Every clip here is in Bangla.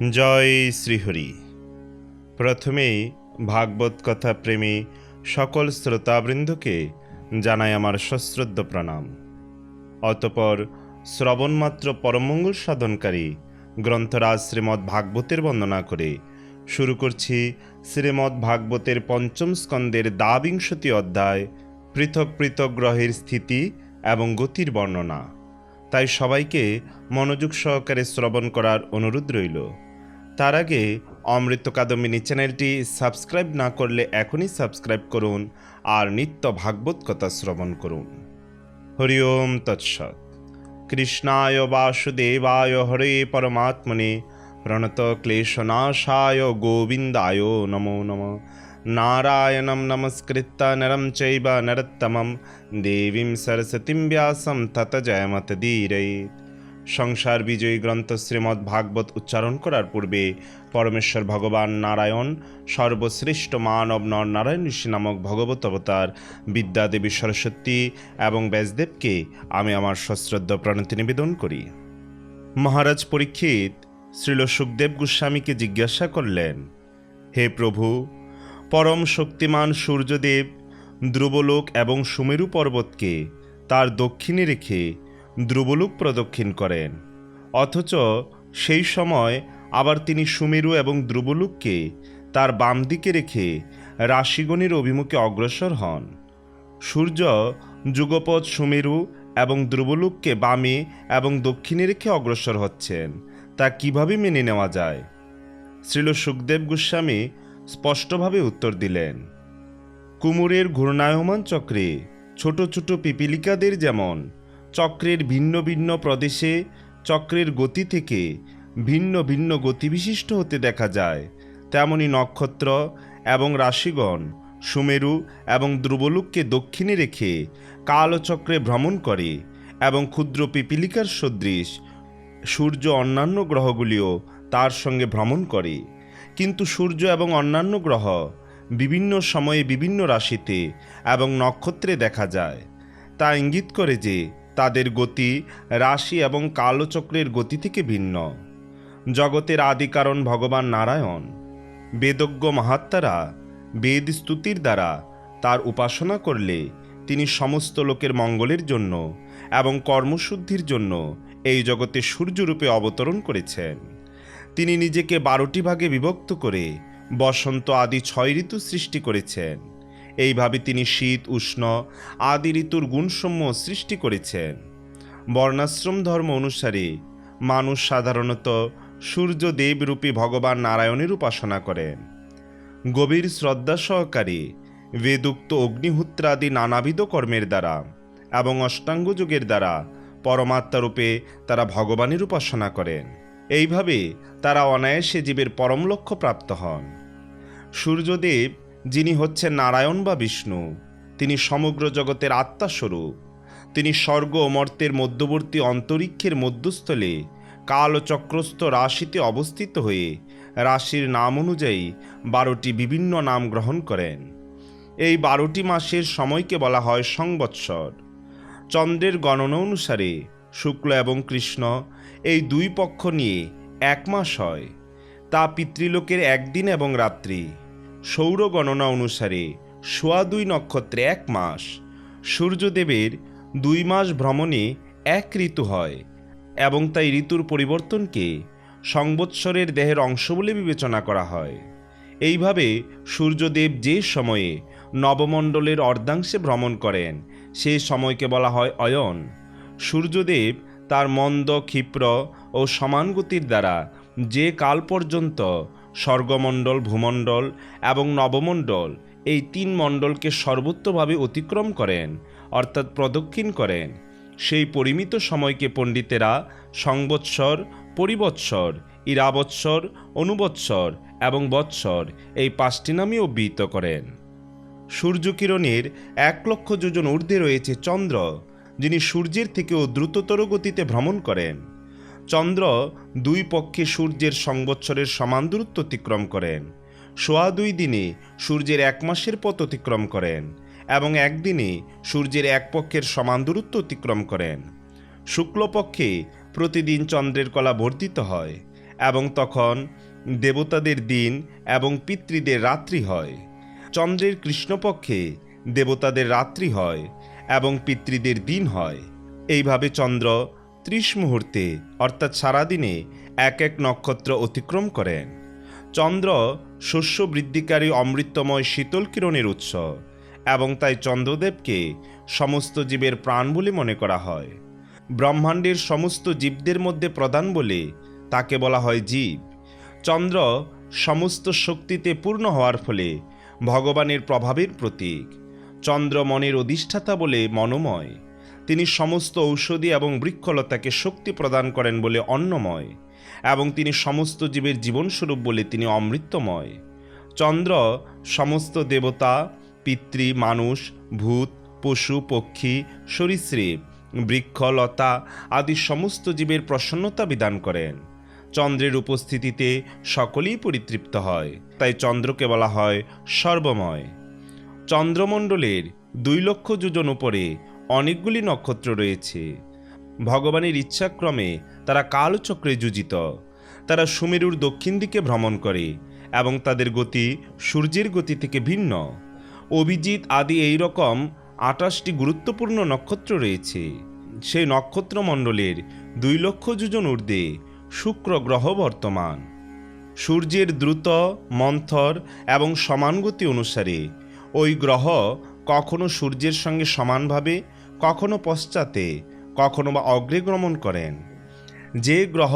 জয় শ্রীহরি। প্রথমেই ভাগবত কথা প্রেমী সকল শ্রোতাবৃন্দকে জানাই আমার সশ্রদ্ধ প্রণাম। অতপর শ্রবণমাত্র পরমঙ্গল সাধনকারী গ্রন্থরাজ শ্রীমদ্ ভাগবতের বন্দনা করে শুরু করছি শ্রীমদ্ ভাগবতের পঞ্চম স্কন্দের দ্বাবিংশতি অধ্যায়, পৃথক পৃথক গ্রহের স্থিতি এবং গতির বর্ণনা। তাই সবাইকে মনোযোগ সহকারে শ্রবণ করার অনুরোধ রইল। তার আগে অমৃত কাদম্বিনী চ্যানেলটি সাবস্ক্রাইব না করলে এখনই সাবস্ক্রাইব করুন আর নিত্য ভাগবত কথা শ্রবণ করুন। হরি ওম তৎসৎ। কৃষ্ণায় বাসুদেবায় হরে পরমাত্মনে প্রণত ক্লেশনাশায় গোবিন্দায় নমো নম। নারায়ণং নমস্কৃত্য নরম চৈব নরোত্তমম। দেবীং সরস্বতীং ব্যাসম তত জয়মতদীরৈত সংসার বিজয়ী গ্রন্থ শ্রীমদ্ ভাগবত উচ্চারণ করার পূর্বে পরমেশ্বর ভগবান নারায়ণ, সর্বশ্রেষ্ঠ মানব নর নারায়ণ ঋষি নামক ভগবত অবতার বিদ্যাদেবী সরস্বতী এবং ব্যাসদেবকে আমি আমার সশ্রদ্ধ প্রণতি নিবেদন করি। মহারাজ পরীক্ষিত শ্রীল সুখদেব গোস্বামীকে জিজ্ঞাসা করলেন, হে প্রভু, পরম শক্তিমান সূর্যদেব, ধ্রুবলোক এবং সুমেরু পর্বতকে তার দক্ষিণে রেখে ধ্রুবলোক প্রদক্ষিণ করেন। অথচ সেই সময় আবার তিনি সুমেরু এবং ধ্রুবলোককে তার বাম দিকে রেখে রাশিগণের অভিমুখে অগ্রসর হন। সূর্য যুগপথ সুমেরু এবং ধ্রুবলোককে বামে এবং দক্ষিণে রেখে অগ্রসর হচ্ছেন। তা কীভাবে মেনে নেওয়া যায়? শ্রীল সুখদেব গোস্বামী স্পষ্টভাবে উত্তর দিলেন, কুমুরের ঘূর্ণায়মান চক্রে ছোট ছোট পিপিলিকাদের যেমন চক্রের ভিন্ন ভিন্ন প্রদেশে চক্রের গতি থেকে ভিন্ন ভিন্ন গতিবিশিষ্ট হতে দেখা যায়। তেমনি নক্ষত্র এবং রাশিগণ সুমেরু এবং ধ্রুবলোককে দক্ষিণে রেখে কালচক্রে ভ্রমণ করে এবং ক্ষুদ্র পিপিলিকার সদৃশ সূর্য অন্যান্য গ্রহগুলিও তার সঙ্গে ভ্রমণ করে। কিন্তু সূর্য এবং অন্যান্য গ্রহ বিভিন্ন সময়ে বিভিন্ন রাশিতে এবং নক্ষত্রে দেখা যায়। তা ইঙ্গিত করে যে তাদের গতি রাশি এবং কালচক্রের গতি থেকে ভিন্ন। জগতের আদি কারণ ভগবান নারায়ণ। বেদজ্ঞ মাহাত্মারা বেদ স্তুতির দ্বারা তার উপাসনা করলে তিনি সমস্ত লোকের মঙ্গলের জন্য এবং কর্মশুদ্ধির জন্য এই জগতে সূর্যরূপে অবতরণ করেছেন। তিনি নিজেকে বারোটি ভাগে বিভক্ত করে বসন্ত আদি ছয় ঋতু সৃষ্টি করেছেন। এইভাবে তিনি শীত, উষ্ণ, আদি ঋতুর গুণসমূহ সৃষ্টি করেছেন। বর্ণাশ্রম ধর্ম অনুসারে মানুষ সাধারণত সূর্যদেব রূপী ভগবান নারায়ণের উপাসনা করেন। গভীর শ্রদ্ধা সহকারে বেদুক্ত অগ্নিহোত্রাদি নানাবিধ কর্মের দ্বারা এবং অষ্টাঙ্গ যুগের দ্বারা পরমাত্মারূপে তারা ভগবানের উপাসনা করেন। এইভাবে তারা অনায়াসে জীবের পরম লক্ষ্য প্রাপ্ত হন। সূর্যদেব যিনি হচ্ছেন নারায়ণ বা বিষ্ণু, তিনি সমগ্র জগতের আত্মাস্বরূপ তিনি স্বর্গ ও মর্তের মধ্যবর্তী অন্তরিক্ষের মধ্যস্থলে কাল চক্রস্থ রাশিতে অবস্থিত হয়ে রাশির নাম অনুযায়ী বারোটি বিভিন্ন নাম গ্রহণ করেন। এই বারোটি মাসের সময়কে বলা হয় সংবৎসর। চন্দ্রের গণনা অনুসারে শুক্ল এবং কৃষ্ণ এই দুই পক্ষ নিয়ে এক মাস হয়। তা পিতৃলোকের একদিন এবং রাত্রি। সৌর গণনা অনুসারে সোয়া দুই নক্ষত্রে এক মাস, সূর্যদেবের দুই মাস ভ্রমণে এক ঋতু হয় এবং তাই ঋতুর পরিবর্তনকে সংবৎসরের দেহের অংশ বলে বিবেচনা করা হয়। এইভাবে সূর্যদেব যে সময়ে নবমণ্ডলের অর্ধাংশে ভ্রমণ করেন, সে সময়কে বলা হয় অয়ন। সূর্যদেব তার মন্দ, ক্ষিপ্র ও সমান গতির দ্বারা যে কাল পর্যন্ত স্বর্গমণ্ডল, ভূমণ্ডল এবং নবমণ্ডল এই তিন মণ্ডলকে সর্বোত্তভাবে অতিক্রম করেন, অর্থাৎ প্রদক্ষিণ করেন। সেই পরিমিত সময়কে পণ্ডিতেরা সংবৎসর, পরিবৎসর, ইরাবৎসর, অনুবৎসর এবং বৎসর এই পাঁচটি নামে অভিহিত করেন। সূর্যকিরণের এক লক্ষ যোজন ঊর্ধ্বে রয়েছে চন্দ্র, যিনি সূর্যের থেকেও দ্রুততর গতিতে ভ্রমণ করেন। চন্দ্র দুই পক্ষে সূর্যের সংবৎসরের সমান দূরত্ব অতিক্রম করেন। সোয়া দুই দিনে সূর্যের এক মাসের পথ অতিক্রম করেন এবং একদিনে সূর্যের এক পক্ষের সমান দূরত্ব অতিক্রম করেন। শুক্লপক্ষে প্রতিদিন চন্দ্রের কলা বর্ধিত হয় এবং তখন দেবতাদের দিন এবং পিতৃদের রাত্রি হয়। চন্দ্রের কৃষ্ণপক্ষে দেবতাদের রাত্রি হয় এবং পিতৃদের দিন হয়। এইভাবে চন্দ্র ত্রিশ মুহূর্তে, অর্থাৎ সারাদিনে এক এক নক্ষত্র অতিক্রম করেন চন্দ্র শস্য বৃদ্ধিকারী অমৃতময় শীতল কিরণের উৎস এবং তাই চন্দ্রদেবকে সমস্ত জীবের প্রাণ বলে মনে করা হয়। ব্রহ্মাণ্ডের সমস্ত জীবদের মধ্যে প্রধান বলে তাকে বলা হয় জীব। চন্দ্র সমস্ত শক্তিতে পূর্ণ হওয়ার ফলে ভগবানের প্রভাবের প্রতীক। চন্দ্র মনের অধিষ্ঠাতা বলে মনোময়। তিনি সমস্ত ঔষধি এবং বৃক্ষলতাকে শক্তি প্রদান করেন বলে অন্নময়, এবং তিনি সমস্ত জীবের জীবনস্বরূপ বলে তিনি অমৃতময়। চন্দ্র সমস্ত দেবতা, পিতৃ, মানুষ, ভূত, পশু, পক্ষী, সরীসৃপ, বৃক্ষ, লতা আদি সমস্ত জীবের প্রসন্নতা বিধান করেন। চন্দ্রের উপস্থিতিতে সকলেই পরিতৃপ্ত হয়, তাই চন্দ্রকে বলা হয় সর্বময়। চন্দ্রমণ্ডলের দুই লক্ষ যোজন উপরে অনেকগুলি নক্ষত্র রয়েছে। ভগবানের ইচ্ছাক্রমে তারা কালচক্রে যুজিত। তারা সুমেরুর দক্ষিণ দিকে ভ্রমণ করে এবং তাদের গতি সূর্যের গতি থেকে ভিন্ন। অভিজিৎ আদি এই রকম আটাশটি গুরুত্বপূর্ণ নক্ষত্র রয়েছে। সেই নক্ষত্রমণ্ডলের দুই লক্ষ যোজন ঊর্ধ্বে শুক্র গ্রহ বর্তমান। সূর্যের দ্রুত, মন্থর এবং সমান গতি অনুসারে ওই গ্রহ কখনো সূর্যের সঙ্গে সমানভাবে কখনো পশ্চাতে, কখনো বা অগ্রেগমন করেন। যে গ্রহ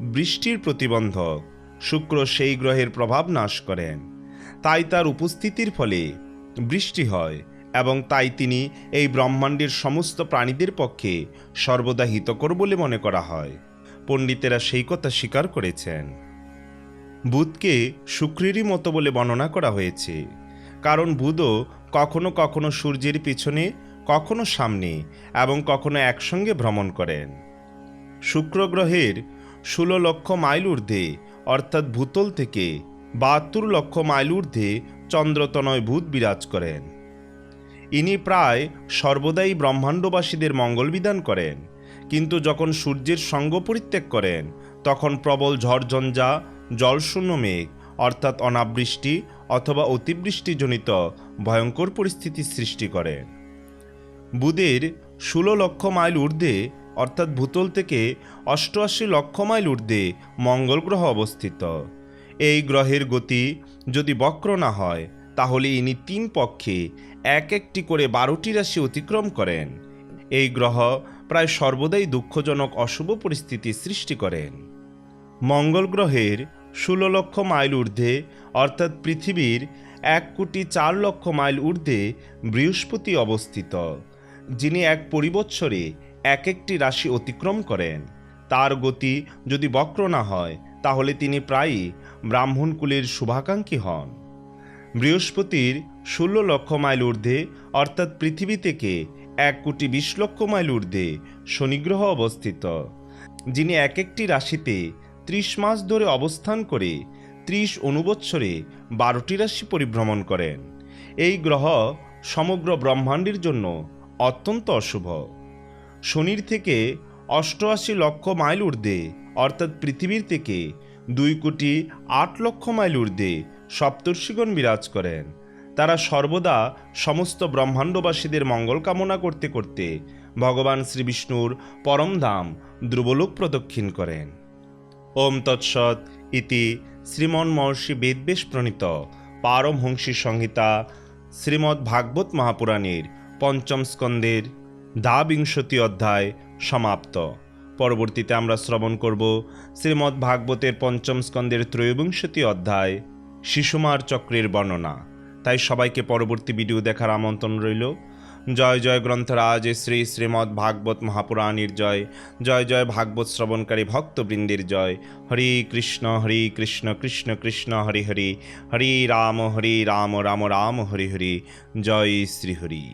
বৃষ্টির প্রতিবন্ধক, শুক্র সেই গ্রহের প্রভাব নাশ করেন। তাই তার উপস্থিতির ফলে বৃষ্টি হয় এবং তাই তিনি এই ব্রহ্মাণ্ডের সমস্ত প্রাণীদের পক্ষে সর্বদা হিতকর বলে মনে করা হয়। পণ্ডিতেরা সেই কথা স্বীকার করেছেন। বুধকে শুক্রেরই মতো বলে বর্ণনা করা হয়েছে, কারণ বুধও কখনো কখনো সূর্যের পিছনে কখনো সামনে এবং কখনো একসঙ্গে ভ্রমণ করেন। শুক্র গ্রহের ষোলো লক্ষ মাইল ঊর্ধ্বে, অর্থাৎ ভূতল থেকে বাহাত্তর লক্ষ মাইল ঊর্ধ্বে চন্দ্রতনয় ভূত বিরাজ করেন। ইনি প্রায় সর্বদাই ব্রহ্মাণ্ডবাসীদের মঙ্গল বিধান করেন, কিন্তু যখন সূর্যের সঙ্গ পরিত্যাগ করেন, তখন প্রবল ঝড়ঝঞ্ঝা, জলশূন্য মেঘ, অর্থাৎ অনাবৃষ্টি অথবা অতিবৃষ্টিজনিত ভয়ঙ্কর পরিস্থিতি সৃষ্টি করেন। বুধের ষোলো লক্ষ মাইল ঊর্ধ্বে, অর্থাৎ ভূতল থেকে অষ্টআশি লক্ষ মাইল ঊর্ধ্বে মঙ্গল গ্রহ অবস্থিত। এই গ্রহের গতি যদি বক্র না হয়, তাহলে ইনি তিন পক্ষে এক একটি করে বারোটি রাশি অতিক্রম করেন। এই গ্রহ প্রায় সর্বদাই দুঃখজনক অশুভ পরিস্থিতি সৃষ্টি করেন। মঙ্গল গ্রহের ষোলো লক্ষ মাইল ঊর্ধ্বে, অর্থাৎ পৃথিবীর এক কোটি চার লক্ষ মাইল ঊর্ধ্বে বৃহস্পতি অবস্থিত। যিনি এক পরিবৎসরে এক একটি রাশি অতিক্রম করেন, তার গতি যদি বক্র না হয়, তাহলে তিনি প্রায়ই ব্রাহ্মণকুলের শুভাকাঙ্ক্ষী হন। বৃহস্পতির ষোলো লক্ষ মাইল ঊর্ধ্বে, অর্থাৎ পৃথিবী থেকে এক কোটি বিশ লক্ষ মাইল ঊর্ধ্বে শনিগ্রহ অবস্থিত, যিনি এক একটি রাশিতে ত্রিশ মাস ধরে অবস্থান করে ত্রিশ অনুবৎসরে বারোটি রাশি পরিভ্রমণ করেন। এই গ্রহ সমগ্র ব্রহ্মাণ্ডের জন্য অত্যন্ত অশুভ। শনির থেকে অষ্টআশি লক্ষ মাইল ঊর্ধ্বে, অর্থাৎ পৃথিবীর থেকে দুই কোটি আট লক্ষ মাইল ঊর্ধ্বে সপ্তর্ষিগণ বিরাজ করেন। তারা সর্বদা সমস্ত ব্রহ্মাণ্ডবাসীদের মঙ্গল কামনা করতে করতে ভগবান শ্রীবিষ্ণুর পরমধাম ধ্রুবলোক প্রদক্ষিণ করেন। ওম তৎসৎ ইতি শ্রীমন মহর্ষি বেদবেশ প্রণীত পারমহংসী সংহিতা শ্রীমদ্ ভাগবত মহাপুরাণের পঞ্চম স্কন্দের দ্বাবিংশতি অধ্যায় সমাপ্ত। পরবর্তীতে আমরা শ্রবণ করব শ্রীমদ্ ভাগবতের পঞ্চম স্কন্দের ত্রয়োবিংশতি অধ্যায়, শিশুমার চক্রের বর্ণনা। তাই সবাইকে পরবর্তী ভিডিও দেখার আমন্ত্রণ রইল। জয় জয় গ্রন্থরাজ, শ্রী শ্রীমদ্ ভাগবত মহাপুরাণীর জয়। জয় জয় ভাগবত শ্রবণকারী ভক্তবৃন্দের জয়। হরে কৃষ্ণ হরে কৃষ্ণ কৃষ্ণ কৃষ্ণ, হরি হরি। হরে রাম হরে রাম রাম রাম, হরি হরি। জয় শ্রী হরি।